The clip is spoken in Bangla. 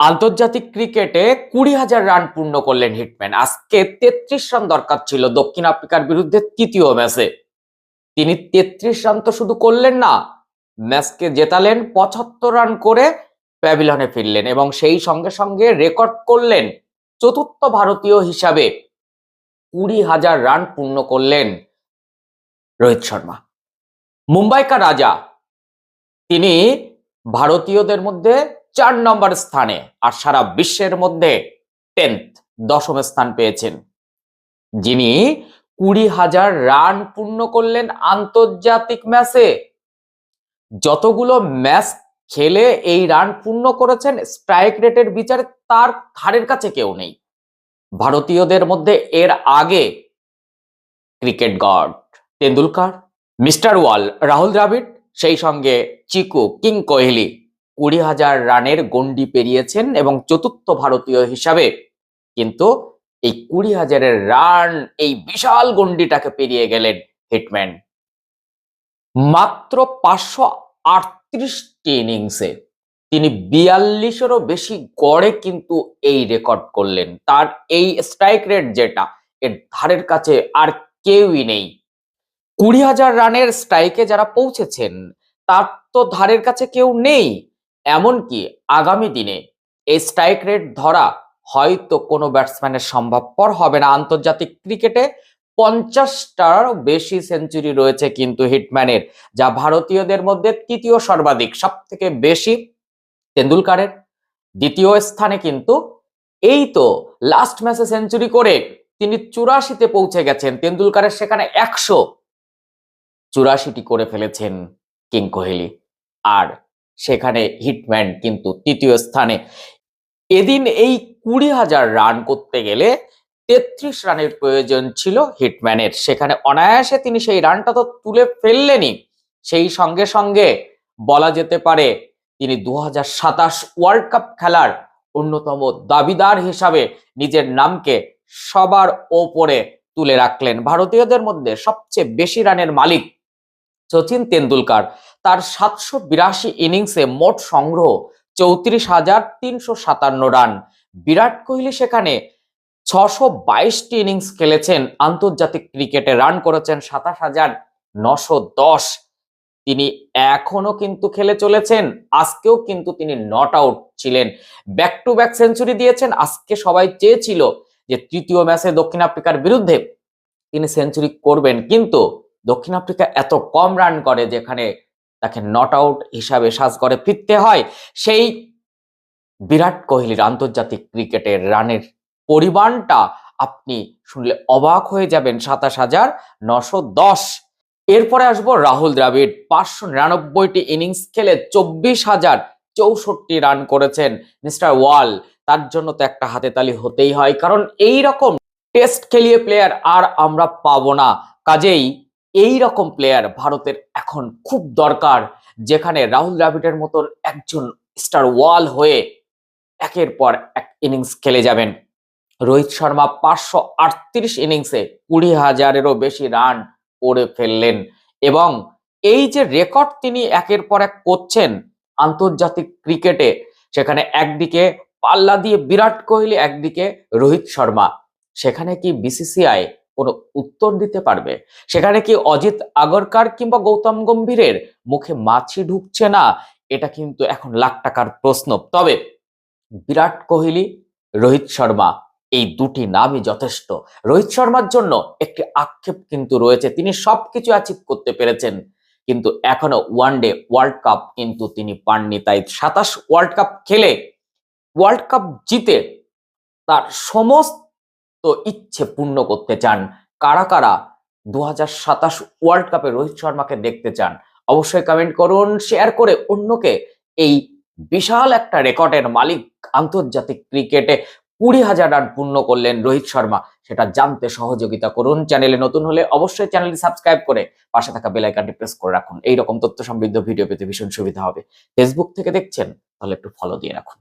আন্তর্জাতিক ক্রিকেটে কুড়ি হাজার রান পূর্ণ করলেন হিটম্যান। আজকে তেত্রিশ রান দরকার ছিল দক্ষিণ আফ্রিকার বিরুদ্ধে তৃতীয় ম্যাচে। তিনি তেত্রিশ রান তো শুধু করলেন না, ম্যাচকে জেতালেন পঁচাত্তর রান করে প্যাভিলনে ফিরলেন এবং সেই সঙ্গে সঙ্গে রেকর্ড করলেন চতুর্থ ভারতীয় হিসাবে। কুড়ি হাজার রান পূর্ণ করলেন রোহিত শর্মা। মুম্বাইকার রাজা, তিনি ভারতীয়দের মধ্যে চার নম্বর স্থানে আর সারা বিশ্বের মধ্যে টেন্থ দশম স্থান পেয়েছেন। যিনি কুড়ি হাজার রান পূর্ণ করলেন আন্তর্জাতিক ম্যাচে। যতগুলো ম্যাচ খেলে এই রান পূর্ণ করেছেন স্ট্রাইক রেটের বিচারে তার ধারের কাছে কেউ নেই। ভারতীয়দের মধ্যে এর আগে cricket god Tendulkar, mister wall, Rahul Dravid, সেই সঙ্গে চিকু, কিং কোহলি। কুড়ি হাজার রানের গন্ডি পেরিয়েছেন এবং চতুর্থ ভারতীয় হিসাবে কিন্তু এই কুড়ি হাজারের রান, এই বিশাল গন্ডিটাকে পেরিয়ে গেলেন হিটম্যান। মাত্র পাঁচশো আটত্রিশটি ইনিংসে তিনি বিয়াল্লিশেরও বেশি গড়ে কিন্তু এই রেকর্ড করলেন। তার এই স্ট্রাইক রেট যেটা, এর ধারের কাছে আর কেউই নেই। কুড়ি হাজার রানের স্ট্রাইকে যারা পৌঁছেছেন, তার তো ধারের কাছে কেউ নেই। এমনকি আগামী দিনে এই স্ট্রাইক রেট ধরা হয়তো কোনো ব্যাটসম্যানের সম্ভবপর হবে না। আন্তর্জাতিক ক্রিকেটে পঞ্চাশটার বেশি সেঞ্চুরি রয়েছে কিন্তু হিটম্যানের যা ভারতীয়দের মধ্যে তৃতীয় সর্বাধিক সব থেকে বেশি তেন্ডুলকারের দ্বিতীয় স্থানে কিন্তু এই তো লাস্ট ম্যাচে সেঞ্চুরি করে তিনি চুরাশিতে পৌঁছে গেছেন। তেন্ডুলকারের সেখানে একশো চুরাশিটি করে ফেলেছেন কিং কোহলি। আর সেখানে হিটম্যান কিন্তু তৃতীয় স্থানে। এদিন এই কুড়ি হাজার রান করতে গেলে তেত্রিশ রানের প্রয়োজন ছিল হিটম্যানের। সেখানে অনায়াসে তিনি সেই রানটা তো তুলে ফেললেনই। সেই সঙ্গে সঙ্গে বলা যেতে পারে তিনি দু হাজার সাতাশ ওয়ার্ল্ড কাপ খেলার অন্যতম দাবিদার হিসাবে নিজের নামকে সবার ওপরে তুলে রাখলেন। ভারতীয়দের মধ্যে সবচেয়ে বেশি রানের মালিক সচিন তেন্ডুলকার। তার সাতশো বিরাশি ইনিংসে মোট সংগ্রহ চৌত্রিশ হাজার তিনশো সাতান্ন রান। বিরাট কোহলি সেখানে ছশো বাইশটি ইনিংস খেলেছেন, আন্তর্জাতিক ক্রিকেটে রান করেছেন সাতাশ হাজার নশো দশ। তিনি এখনও কিন্তু খেলে চলেছেন, আজকেও কিন্তু তিনি নট আউট ছিলেন। ব্যাক টু ব্যাক সেঞ্চুরি দিয়েছেন, আজকে সবাই চেয়েছিল যে তৃতীয় ম্যাচে দক্ষিণ আফ্রিকার বিরুদ্ধে তিনি সেঞ্চুরি করবেন। কিন্তু দক্ষিণ আফ্রিকা এত কম রান করে যেখানে তাকে নট আউট হিসাবে সাজগড়ে ফিরতে হয়। সেই বিরাট কোহলির আন্তর্জাতিক ক্রিকেটের রানের পরিমাণটা আপনি শুনলে অবাক হয়ে যাবেন সাতাশ হাজার নশো দশ। এরপরে আসব রাহুল দ্রাবিড়। পাঁচশো নিরানব্বইটি ইনিংস খেলে চব্বিশ হাজার চৌষট্টি রান করেছেন মিস্টার ওয়াল। তার জন্য তো একটা হাতে তালি হতেই হয়। কারণ এই রকম টেস্ট খেলিয়ে প্লেয়ার আর আমরা পাবো না। কাজেই এই রকম প্লেয়ার ভারতের এখন খুব দরকার, যেখানে রাহুল দ্রাবিড়ের মতন একজন স্টার ওয়াল হয়ে একের পর এক ইনিংস খেলে যাবেন। রোহিত শর্মা পাঁচশো আটত্রিশ ইনিংসে কুড়ি হাজারেরও বেশি রান করে ফেললেন এবং এই যে রেকর্ড তিনি একের পর এক করছেন আন্তর্জাতিক ক্রিকেটে সেখানে একদিকে পাল্লা দিয়ে বিরাট কোহলি, একদিকে রোহিত শর্মা। সেখানে কি বিসিসিআই কোনো উত্তর দিতে পারবে। সেখানে কি অজিত আগরকার কিংবা গৌতম গম্ভীরের মুখে মাছি ঢুকছে না? এটা কিন্তু এখন লাখ টাকার প্রশ্ন। তবে বিরাট কোহলি, রোহিত শর্মা, এই দুটি নামই যথেষ্ট। রোহিত শর্মার জন্য একটি আক্ষেপ কিন্তু রয়েছে। তিনি সবকিছু অ্যাচিভ করতে পেরেছেন। কিন্তু এখনও ওয়ানডে ওয়ার্ল্ড কাপ কিন্তু তিনি পাননি। তাই সাতাশ ওয়ার্ল্ড কাপ খেলে ওয়ার্ল্ড কাপ জিতে তার সমস্ত ইচ্ছে পূর্ণ করতে চান। কারা কারা দু হাজার সাতাশ ওয়ার্ল্ড কাপে রোহিত শর্মাকে দেখতে চান, অবশ্যই কমেন্ট করুন শেয়ার করে অন্যকে। এই বিশাল একটা রেকর্ডের মালিক আন্তর্জাতিক ক্রিকেটে কুড়ি হাজার রান পূর্ণ করলেন রোহিত শর্মা, সেটা জানতে সহযোগিতা করুন। চ্যানেলে নতুন হলে অবশ্যই চ্যানেলটি সাবস্ক্রাইব করে পাশে থাকা বেল আইকনটি প্রেস করে রাখুন। এইরকম তথ্য সমৃদ্ধ ভিডিও পেতে ভীষণ সুবিধা হবে। ফেসবুক থেকে দেখছেন, তাহলে একটু ফলো দিয়ে রাখুন।